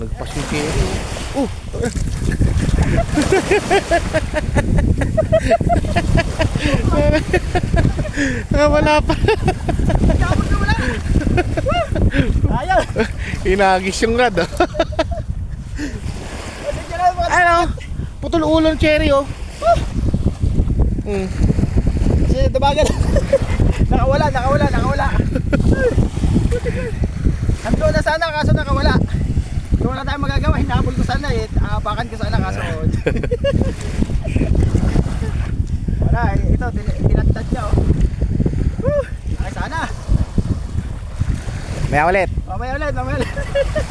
Nagpasuki. Oh! Ah, wala pa. Ayaw. Inagis yung rad. Oh. ano? Putol ulo ng cherry oh. Mm. Kasi dumagal. nakawala, nakawala, nakawala. Nandun na sana kaso nakawala. Magagawa, hinabol ko sana eh. Aapakan ko sana kaso. wala, eh, ito, tin- tinatad niya oh. Woo! Ay sana. May ulit. Mamaya ulit, mamaya ulit.